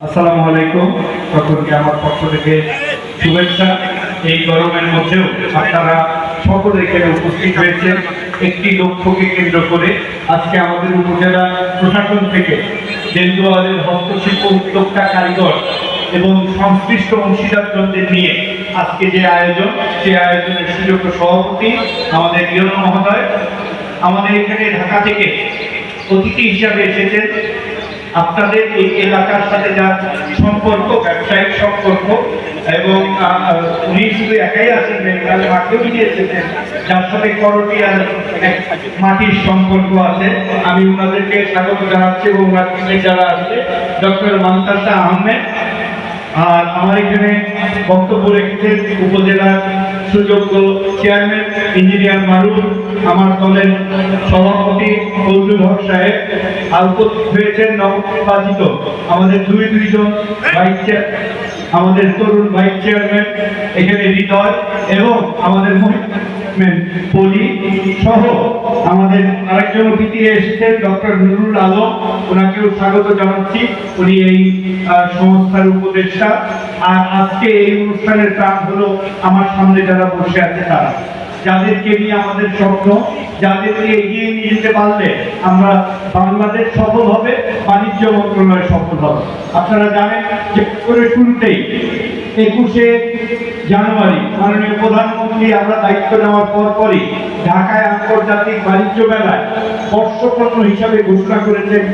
আসসালামু আলাইকুম। সকলকে আমার পক্ষ থেকে শুভেচ্ছা। এই গরমের মধ্যেও আপনারা সকলে এখানে উপস্থিত হয়েছেন। একটি লক্ষ্যকে কেন্দ্র করে আজকে আমাদের উপজেলা প্রশাসন থেকে দেন্দুয়ারের হস্তশিল্প উদ্যোক্তা কারিগর এবং সংশ্লিষ্ট অংশীদারদের নিয়ে আজকে যে আয়োজন সেই আয়োজনের সুযোগ্য সভাপতি আমাদের নিয়ম মহোদয়। আমাদের এখানে ঢাকা থেকে অতিথি হিসাবে এসেছেন আপনাদের এই এলাকার সাথে যা সম্পর্ক, ব্যবসায়িক সম্পর্ক এবং উনি শুধু একাই আছেন তাহলে মাকেও নিয়ে এসেছেন যার সাথে করটিয়ার এক মাটির সম্পর্ক আছে। আমি ওনাদেরকে স্বাগত জানাচ্ছি এবং ওনার যারা আছে, ডক্টর মান্তাসা আহমেদ। আর আমার এখানে বক্তব্য রেখেছেন উপজেলার সুযোগ্য চেয়ারম্যান ইঞ্জিনিয়ার মারুফ, আমার দলের সভাপতি ফজলুল হক সাহেব উপস্থিত হয়েছেন নবনির্বাচিত আমাদের দুই দুইজন ভাইস আমাদের তরুণ ভাইস চেয়ারম্যান এখানে হৃদয় এবং আমাদের মহিলা। পলি সহ আমাদের আরেকজন অতিথি এসেছেন, ডক্টর নুরুল আলম। ওনাকেও স্বাগত জানাচ্ছি। উনি এই সংস্থার উপদেষ্টা। আর আজকে এই অনুষ্ঠানের প্রাণ হলো আমার সামনে যারা বসে আছে তারা। যাদেরকে নিয়ে আমাদের স্বপ্ন, যাদেরকে এগিয়ে নিয়ে যেতে পারলে আমরা বাংলাদেশ সফল হবে, বাণিজ্য মন্ত্রণালয় সফল হবে। আপনারা জানেন যে, করে শুরুতেই একুশে জানুয়ারি মাননীয় প্রধানমন্ত্রী, আমরা দায়িত্ব নেওয়ার পর পরই ঢাকায় আন্তর্জাতিক বাণিজ্য মেলায় বর্ষপণ্য হিসাবে ঘোষণা করেছেন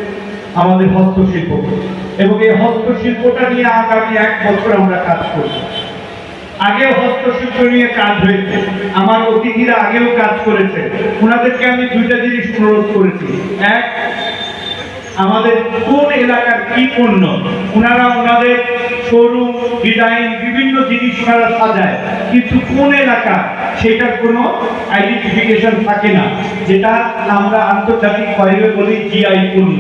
আমাদের হস্তশিল্প। এবং এই হস্তশিল্পটা নিয়ে আগামী এক বছর আমরা কাজ করব। আগেও হস্তশিল্প নিয়ে কাজ হয়েছে, আমার অতিথিরা আগেও কাজ করেছে। ওনাদেরকে আমি দুইটা জিনিস অনুরোধ করেছি। এক আমাদের কোন এলাকার কি পণ্য? ওনারা ওনাদের শোরুম ডিজাইন বিভিন্ন জিনিস ওনারা সাজায়। কিন্তু কোন এলাকা সেটার কোনো আইডেন্টিফিকেশন থাকে না, যেটা আমরা আন্তর্জাতিক বাইরে বলি জিআই পণ্য।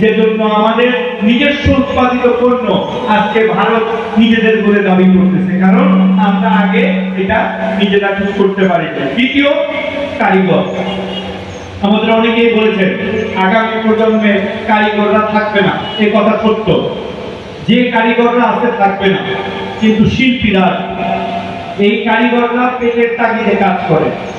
যে জন্য আমাদের নিজস্ব উৎপাদিত পণ্য আজকে ভারত নিজেদের বলে দাবি করতেছে, কারণ আমরা আগে এটা নিজেরা ঠিক করতে পারি। দ্বিতীয় কারিগর। আমাদের অনেকেই বলেছেন, আগামী প্রজন্মে কারিগররা থাকবে না। এ কথা সত্য। যে কারিগররা আছে থাকবে না। কিন্তু শিল্পীরা। এই কারিগররা পেটের তাগিদে কাজ করে।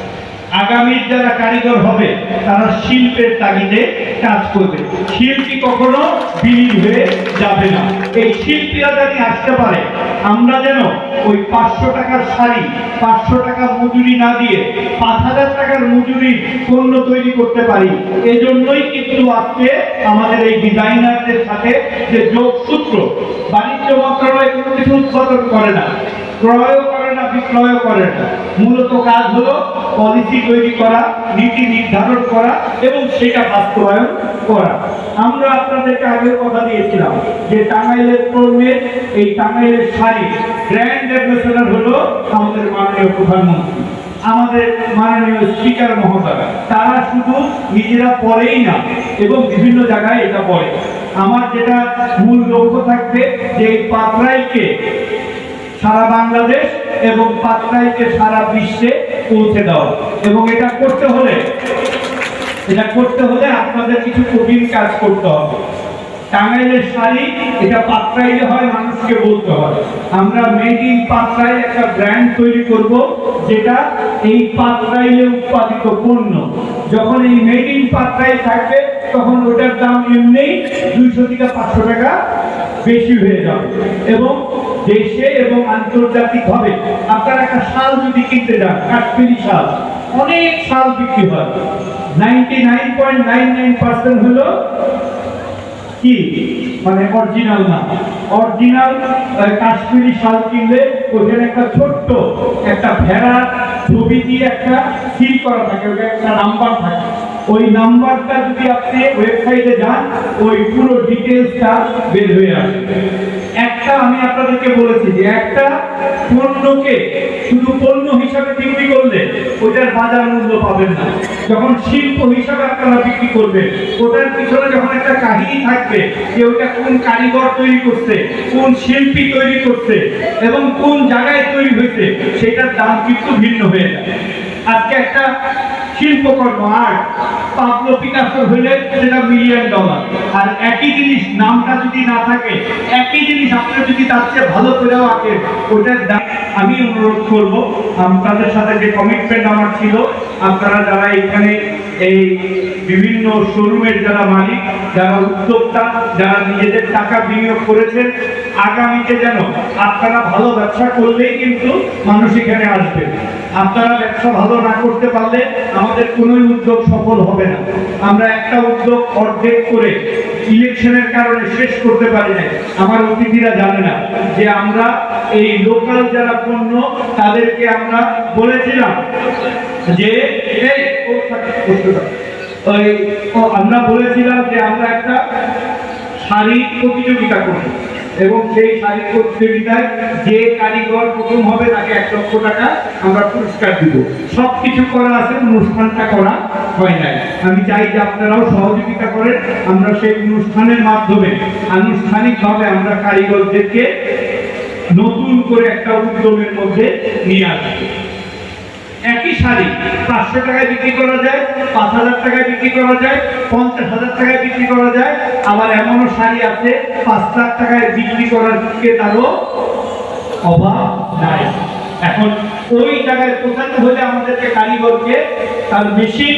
আগামীর যারা কারিগর হবে, তারা শিল্পের তাগিদে কাজ করবে। শিল্পী কখনো বিলীন হয়ে যাবে না। এই শিল্পীরা যদি আসতে পারে, আমরা যেন ওই পাঁচশো টাকার শাড়ি, পাঁচশো টাকা মজুরি না দিয়ে পাঁচ হাজার টাকার মজুরি পণ্য তৈরি করতে পারি, এজন্যই কিন্তু আজকে আমাদের এই ডিজাইনারদের সাথে যে যোগসূত্র বাণিজ্য মন্ত্রণালয় কোনো কিছু উৎপাদন করে না ক্রয়ও করে না বিক্রয়ও করে না। মূলত কাজ হলো পলিসি তৈরি করা, নীতি নির্ধারণ করা এবং সেটা বাস্তবায়ন করা। আমরা আপনাদেরকে আগেও কথা দিয়েছিলাম যে টাঙ্গাইলের কর্মের এই টাঙ্গাইলের শাড়ি গ্র্যান্ড অ্যাম্বাসেডর হলো আমাদের মাননীয় প্রধানমন্ত্রী, আমাদের মাননীয় স্পিকার মহোদয়। তারা শুধু নিজেরা পড়েই না, এবং বিভিন্ন জায়গায় এটা পড়ে আমার যেটা মূল লক্ষ্য থাকবে যে এই পাত্রাইকে সারা বাংলাদেশ এবং পাত্রাইকে সারা বিশ্বে পৌঁছে দেওয়া এবং এটা করতে হলে, এটা করতে হলে আপনাদের কিছু কঠিন কাজ করতে হবে। টাঙ্গাইলের শাড়ি, এটা পাত্রাইলে হয়, মানুষকে বলতে হয়। আমরা মেড ইন পাত্রাই একটা ব্র্যান্ড তৈরি করব, যেটা এই পাত্রাইলে উৎপাদিত পণ্য। যখন এই মেড ইন পাত্রাই থাকবে, তখন ওটার দাম এমনি দুইশো থেকে পাঁচশো টাকা বেশি হয়ে যাবে। এবং দেশে এবং আন্তর্জাতিক ভাবে আপনারা একটা শাল যদি কিনতে যান, কাশ্মীরি শাল, অনেক শাল বিক্রি হয়। Ninety nine point nine nine percent হলো কি? মানে অরিজিনাল না। অরিজিনাল কাশ্মীরি শাল কিনলে ওখানে একটা ছোট্ট একটা ভেড়ার ছবি দিয়ে একটা সিল করা থাকে ওটা একটা নাম্বার থাকে। ওই নাম্বারটা যদি আপনি ওয়েবসাইটে যান, ওই পুরো ডিটেলসটা বের হয়ে আসবে। একটা আমি আপনাদেরকে বলেছি যে একটা পণ্যকে শুধু পণ্য হিসাবে বিক্রি করলে ওটার বাজার মূল্য পাবেন না। যখন শিল্প হিসাবে আপনারা বিক্রি করবেন, ওটার পিছনে যখন একটা কাহিনী থাকবে যে ওটা কোন কারিগর তৈরি করছে, কোন শিল্পী তৈরি করছে এবং কোন জায়গায় তৈরি হয়েছে, সেটার দাম কিন্তু ভিন্ন হয়ে যায়। আজকে একটা শিল্পকর্ম আর্ট পাবলো পিকাসো হইলে সেটা মিলিয়ন ডলার আর একই জিনিস নামটা যদি না থাকে, একই জিনিস আপনারা যদি তার চেয়ে ভালো করে আঁকে ওটার দাম আমি অনুরোধ করব। তাদের সাথে যে কমিটমেন্ট আমার ছিল, আপনারা যারা এখানে এই বিভিন্ন শোরুমের যারা মালিক, যারা উদ্যোক্তা, যারা নিজেদের টাকা বিনিয়োগ করেছেন, আগামীতে যেন আপনারা ভালো ব্যবসা করলেই কিন্তু মানুষ এখানে আসবে। আপনারা ব্যবসা ভালো না করতে পারলে আমাদের কোনো উদ্যোগ সফল হবে না। আমরা একটা উদ্যোগ অর্ধেক করে ইলেকশনের কারণে শেষ করতে পারি না আমার অতিথিরা জানে না যে আমরা এই লোকাল যারা পণ্য, তাদেরকে আমরা বলেছিলাম যে, এই ওই আমরা বলেছিলাম যে আমরা একটা শারীরিক প্রতিযোগিতা করব। এবং সেই শারীরিক প্রতিযোগিতায় যে কারিগর প্রথম হবে তাকে এক লক্ষ টাকা আমরা পুরস্কার দিব। সব কিছু করা আছে, অনুষ্ঠানটা করা হয় নাই। আমি চাই যে আপনারাও সহযোগিতা করেন, আমরা সেই অনুষ্ঠানের মাধ্যমে আনুষ্ঠানিকভাবে আমরা কারিগরদেরকে নতুন করে একটা উদ্যমের মধ্যে নিয়ে আসব। শাড়ি। পাঁচশো টাকায় বিক্রি করা যায়, পাঁচ হাজার টাকায় বিক্রি করা যায়, পঞ্চাশ হাজার টাকায় বিক্রি করা যায়। আবার এমনও শাড়ি আছে, পাঁচ লাখ টাকায় বিক্রি করার দিকে তারও অভাব নাই। এখন ওই জায়গায় পৌঁছাতে হলে আমাদেরকে কারিগরকে তার মেশিন,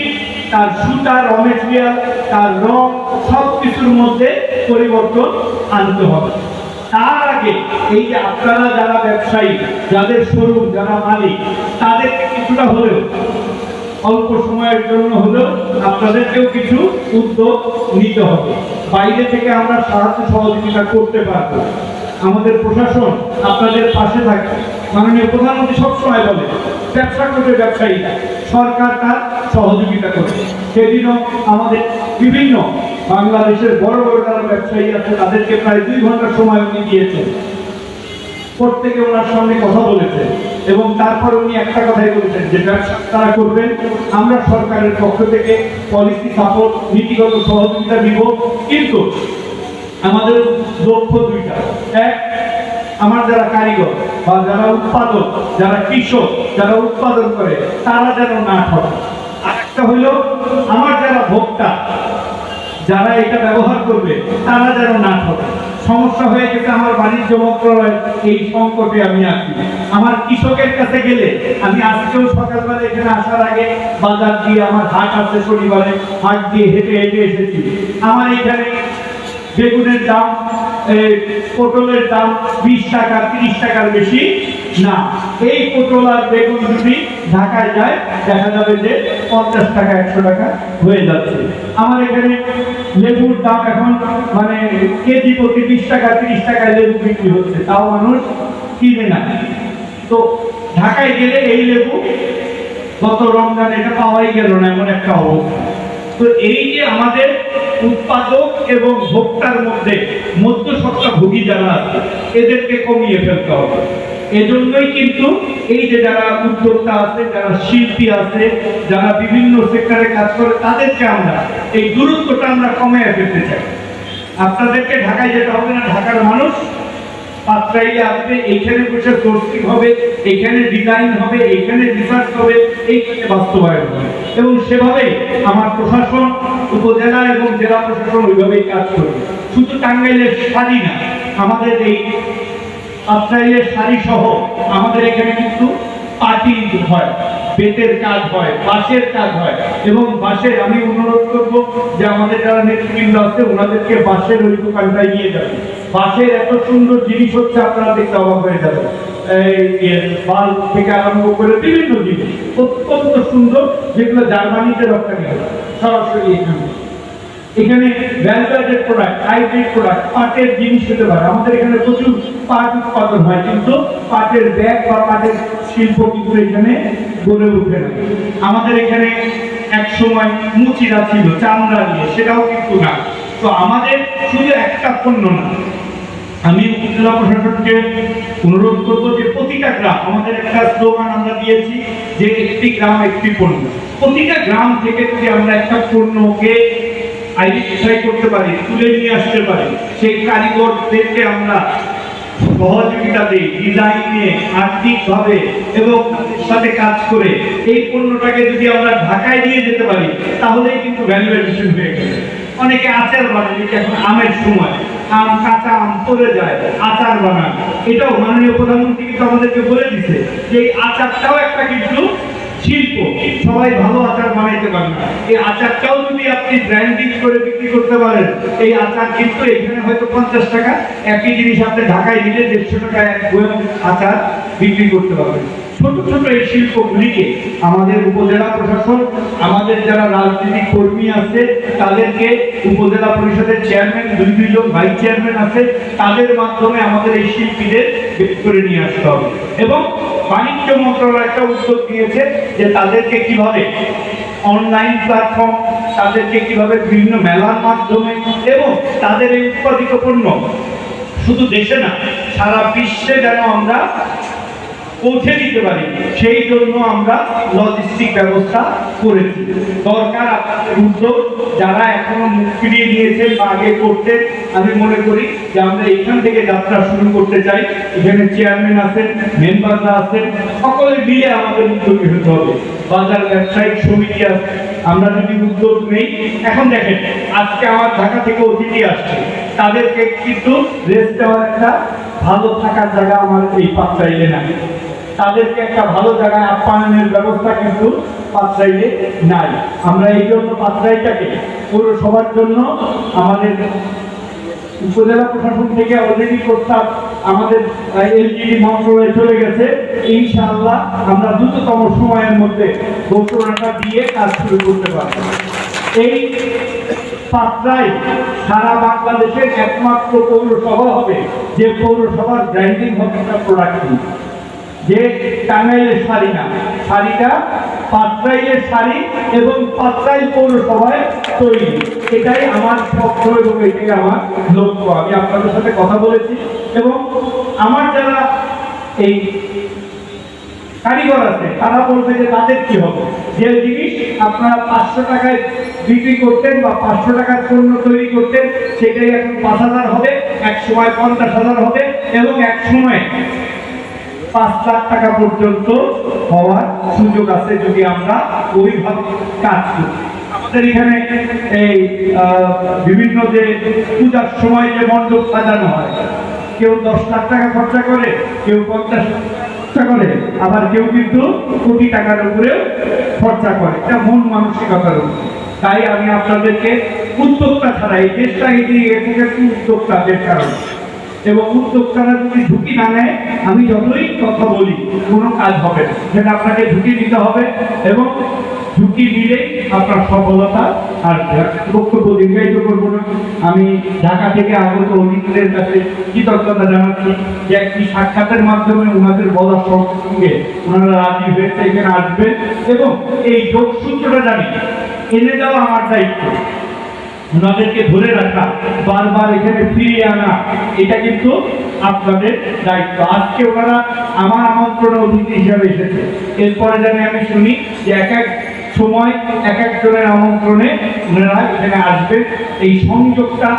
তার সুতা র মেটেরিয়াল তার রং সব কিছুর মধ্যে পরিবর্তন আনতে হবে। তার আগে এই যে আপনারা যারা ব্যবসায়ী, যাদের শোরুম, যারা মালিক, তাদেরকে কিছুটা হলেও, অল্প সময়ের জন্য হলেও আপনাদেরকেও কিছু উদ্যোগ নিতে হবে। বাইরে থেকে আমরা সাহায্য সহযোগিতা করতে পারব। আমাদের প্রশাসন আপনাদের পাশে থাকে। মাননীয় প্রধানমন্ত্রী সবসময় বলে, ব্যবসা করবে ব্যবসায়ীরা, সরকার তার সহযোগিতা করবে। সেদিনও আমাদের বিভিন্ন বাংলাদেশের বড় বড় যারা ব্যবসায়ী আছে, তাদেরকে প্রায় দুই ঘণ্টা সময় উনি দিয়েছেন। প্রত্যেকে ওনার সঙ্গে কথা বলেছে এবং তারপর উনি একটা কথাই বলেছেন যে ব্যবসা তারা করবেন, আমরা সরকারের পক্ষ থেকে পলিসি সাপোর্ট নীতিগত সহযোগিতা দিব কিন্তু আমাদের লক্ষ্য দুইটা। এক, আমার যারা কারিগর বা যারা উৎপাদক, যারা কৃষক, যারা উৎপাদন করে, তারা যেন না ঠকে। আরেকটা হলো, আমার যারা ভোক্তা, যারা এটা ব্যবহার করবে, তারা যেন না ঠকে। সমস্যা হয়ে গেছে আমার বাণিজ্য মন্ত্রণালয় এই সংকটে আমি আছি। আমার কৃষকের কাছে গেলে আমি আজকেও সকালবেলা এখানে আসার আগে বাজার দিয়ে আমার হাট আছে শনিবারে, হাট দিয়ে হেঁটে হেঁটে এসেছি। আমার এখানে বেগুনের দাম পটলের দাম বিশ টাকা, তিরিশ টাকার বেশি। না, এই পটল আর বেগুন যদি ঢাকায় যায়, দেখা যাবে যে পঞ্চাশ টাকা, একশো টাকা হয়ে যাচ্ছে। আমার এখানে লেবুর দাম এখন মানে কেজি প্রতি বিশ টাকা, তিরিশ টাকায় লেবু বিক্রি হচ্ছে। তাও মানুষ কিনে না। তো ঢাকায় গেলে এই লেবু, গত রমজান এটা পাওয়াই গেল না, এমন একটা অবস্থা। তো এই যে আমাদের উৎপাদক এবং ভোক্তার মধ্যে মধ্যসত্তা ভোগী যারা আছে, এদেরকে কমিয়ে ফেলতে হবে। এজন্যই কিন্তু এই যে যারা উদ্যোক্তা আছে, যারা শিল্পী আছে, যারা বিভিন্ন সেক্টরে কাজ করে, তাদেরকে আমরা এই দূরত্বটা আমরা কমিয়ে ফেলতে চাই। আপনাদেরকে ঢাকায় যেতে হবে না, ঢাকার মানুষ পাত্রাইলে আসবে এখানে বসে সোর্সিং হবে এখানে ডিজাইন হবে এখানে রিসার্চ হবে এইখানে বাস্তবায়ন হবে। এবং সেভাবে আমার প্রশাসন, উপজেলা এবং জেলা প্রশাসন ওইভাবেই কাজ করবে। শুধু টাঙ্গাইলের শাড়ি না, আমাদের এই পাত্রাইলের শাড়ি সহ আমাদের এখানে কিন্তু পার্টি হয় বেতের কাজ হয়, বাঁশের কাজ হয়। এবং আমি অনুরোধ যে আমাদের যারা নেতৃবৃন্দ আছে, ওনাদেরকে বাঁশের ওই দোকানটায় নিয়ে যাবে বাঁশের এত সুন্দর জিনিস হচ্ছে, আপনারা দেখতে অবাক হয়ে এই বাল থেকে আরম্ভ করে বিভিন্ন জিনিস, অত্যন্ত সুন্দর, যেগুলো জার্মানিতে রপ্তানি সরাসরি এখানে এখানে ভ্যালুয়েটেড প্রোডাক্ট হাইব্রিড প্রোডাক্ট পাটের জিনিস হতে পারে। আমাদের এখানে প্রচুর পাট উৎপাদন হয়, কিন্তু পাটের ব্যাগ বা পাটের শিল্প কিন্তু এখানে গড়ে ওঠে না। আমাদের এখানে এক সময় মুচিরা ছিল, চামড়া দিয়ে, সেটাও কিন্তু না। তো আমাদের শুধু একটা পণ্য না। আমি উপজেলা প্রশাসনকে অনুরোধ করব যে প্রতিটা গ্রাম, আমাদের একটা স্লোগান আমরা দিয়েছি যে একটি গ্রাম একটি পণ্য। প্রতিটা গ্রাম থেকে যদি আমরা একটা পণ্যকে আইডেন্টিফাই করতে পারি, তুলে নিয়ে আসতে পারি। সেই কারিগরদেরকে আমরা সহযোগিতা দিই, ডিজাইনে আর্থিকভাবে এবং সাথে কাজ করে। এই পণ্যটাকে যদি আমরা ঢাকায় নিয়ে যেতে পারি, তাহলেই কিন্তু ভ্যালু এডিশন হয়ে গেছে। অনেকে আচার বানায়, এটা এখন আমের সময়। আম কাঁচা আম পড়ে যায়, আচার বানান এটাও মাননীয় প্রধানমন্ত্রী কিন্তু আমাদেরকে বলে দিছে যে এই আচারটাও একটা কিন্তু শিল্প, সবাই ভালো আচার বানাইতে পারে না এই আচারটাও যদি আপনি ব্র্যান্ডিং করে বিক্রি করতে পারেন, এই আচার কিন্তু এখানে হয়তো পঞ্চাশ টাকা, একই জিনিস আপনি ঢাকায় দেড়শো এক আচার বিক্রি করতে পারবেন। ছোট ছোট এই শিল্পগুলিকে আমাদের উপজেলা প্রশাসন, আমাদের যারা রাজনৈতিক কর্মী আছে, তাদেরকে উপজেলা পরিষদের চেয়ারম্যান দুই দুইজন ভাইস চেয়ারম্যান আছে, তাদের মাধ্যমে আমাদের এই শিল্পীদের বের করে নিয়ে আসতে হবে। এবং বাণিজ্য মন্ত্রণালয় একটা উদ্যোগ দিয়েছে যে তাদেরকে কীভাবে অনলাইন প্ল্যাটফর্ম তাদেরকে কীভাবে বিভিন্ন মেলার মাধ্যমে এবং তাদের এই উৎপাদিত পণ্য শুধু দেশে না, সারা বিশ্বে যেন আমরা পৌঁছে দিতে পারি। সেই জন্য আমরা লজিস্টিক ব্যবস্থা করেছি। দরকার আপনাদের উদ্যোগ যারা এখনও মুখ ফিরিয়ে নিয়েছেন বা আগে করতেন, আমি মনে করি যে আমরা এখান থেকে যাত্রা শুরু করতে চাই। এখানে চেয়ারম্যান আছেন মেম্বাররা আছেন, সকলে মিলে আমাদের উদ্যোগী হতে হবে। বাজার, ব্যবসায়িক সমিতি আছে। আমরা যদি উদ্যোগ নেই, এখন দেখেন, আজকে আমার ঢাকা থেকে অতিথি আসছে। তাদেরকে কিন্তু রেস্ট দেওয়ার একটা ভালো থাকার জায়গা আমার এই পাত্রাইলে নাই তাদেরকে একটা ভালো জায়গায় আপ্যায়নের ব্যবস্থা কিন্তু পাত্রাইলে নাই। আমরা এই জন্য পাত্রাইটাকে পৌরসভার জন্য আমাদের উপজেলা প্রশাসন থেকে অলরেডি প্রস্তাব আমাদের এলজিডি মন্ত্রণালয়ে চলে গেছে। ইনশাআল্লাহ আমরা দ্রুততম সময়ের মধ্যে ঘোষণাটা দিয়ে কাজ শুরু করতে পারব। এই পাত্রায় সারা বাংলাদেশের একমাত্র পৌরসভা হবে, যে পৌরসভার ব্র্যান্ডিং হবে প্রোডাক্ট যে টাঙ্গাইলের শাড়ি না, শাড়িটা পাত্রাইলের শাড়ি এবং পাত্রাইল পৌরসভায় তৈরি। এটাই আমার স্বপ্ন এবং এটাই আমার লক্ষ্য। আমি আপনাদের সাথে কথা বলেছি এবং আমার যারা এই কারিগর আছে, তারা বলবে যে তাদের কি হবে? যে জিনিস আপনারা পাঁচশো টাকায় বিক্রি করতেন বা পাঁচশো টাকার পণ্য তৈরি করতেন, সেটাই এখন পাঁচ হাজার হবে, এক সময় পঞ্চাশ হাজার হবে এবং এক সময় পাঁচ লাখ টাকা পর্যন্ত হওয়ার সুযোগ আছে যদি আমরা ওইভাবে কাজ করি। আমাদের এখানে এই বিভিন্ন যে পূজার সময় যে মণ্ডপ সাজানো হয়, কেউ দশ লাখ টাকা খরচা করে, কেউ পঞ্চাশ খরচা করে, আবার কেউ কিন্তু কোটি টাকার উপরেও খরচা করে। এটা মন মানসিকতার উপর। তাই আমি আপনাদেরকে উদ্যোক্তা ছাড়া এই দেশটা এগিয়ে গেছে উদ্যোক্তাদের কারণে। এবং উদ্যোক্তারা যদি ঝুঁকি না নেয়, আমি যতই কথা বলি, কোনো কাজ হবে সেটা আপনাকে ঝুঁকি নিতে হবে এবং ঝুঁকি নিলে আপনার সফলতা আর বক্তব্য দীর্ঘায়িত করব না। আমি ঢাকা থেকে আগত অতিথিদের কাছে কৃতজ্ঞতা জানাচ্ছি যে একটি সাক্ষাতের মাধ্যমে ওনাদের বলার সঙ্গে ওনারা রাজি হয়েছে, এখানে আসবেন এবং এই যোগসূত্রটা জানি, এনে দেওয়া আমার দায়িত্ব। ওনাদেরকে ধরে রাখা, বারবার এখানে ফিরিয়ে আনা, এটা কিন্তু আপনাদের দায়িত্ব। আজকে ওনারা আমার আমন্ত্রণে অতিথি হিসাবে এসেছে। এরপরে জানি আমি শুনি যে এক এক সময় এক একজনের আমন্ত্রণে ওনারা এখানে আসবেন। এই সংযোগটা